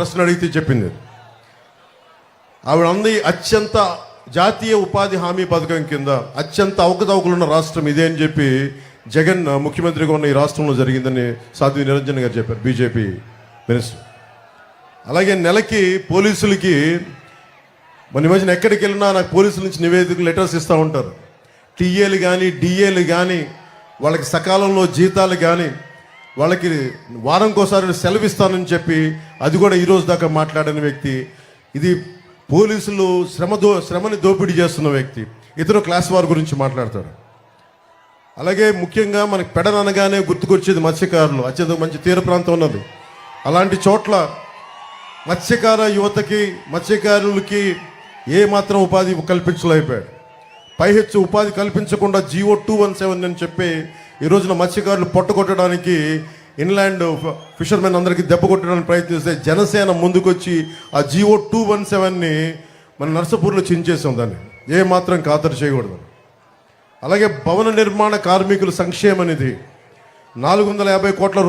ప్రశ్న అడిగితే చెప్పింది. ఆవిడ అంది అత్యంత జాతీయ ఉపాధి హామీ పథకం కింద అత్యంత అవకతవకలున్న రాష్ట్రం ఇదే అని చెప్పి జగన్ ముఖ్యమంత్రిగా ఉన్న ఈ రాష్ట్రంలో జరిగిందని సాధ్వి నిరంజన్ గారు చెప్పారు బీజేపీ మినిస్టర్. అలాగే నెలకి పోలీసులకి మన ఈ ఎక్కడికి వెళ్ళినా నాకు పోలీసుల నుంచి నివేదికలు లెటర్స్ ఇస్తూ ఉంటారు. టీఏలు కానీ డిఏలు కానీ వాళ్ళకి సకాలంలో జీతాలు కానీ వాళ్ళకి వారంకోసారి సెలవు ఇస్తానని చెప్పి అది కూడా ఈరోజు దాకా మాట్లాడిన వ్యక్తి ఇది పోలీసులు శ్రమ దో శ్రమని దోపిడీ చేస్తున్న వ్యక్తి ఇతను క్లాస్ వార్ గురించి మాట్లాడతాడు అలాగే ముఖ్యంగా మనకి పెడననగానే గుర్తుకొచ్చేది మత్స్యకారులు. అత్యంత మంచి తీర ప్రాంతం ఉన్నది. అలాంటి చోట్ల మత్స్యకార యువతకి మత్స్యకారులకి ఏ మాత్రం ఉపాధి కల్పించలేకపోయాడు. పైహెచ్చు ఉపాధి కల్పించకుండా జీవో టూ వన్ సెవెన్ అని చెప్పి ఈ రోజున మత్స్యకారులు పొట్టగొట్టడానికి ఇన్లాండ్ ఫిషర్మెన్ అందరికీ దెబ్బ కొట్టడానికి ప్రయత్నిస్తే జనసేన ముందుకొచ్చి ఆ జియో టూ వన్ సెవెన్ని మన నర్సపూర్లో చించేసాం దాన్ని. ఏ మాత్రం ఖాతరు చేయకూడదు. అలాగే భవన నిర్మాణ కార్మికుల సంక్షేమ నిధి. నాలుగు వందల యాభై కోట్ల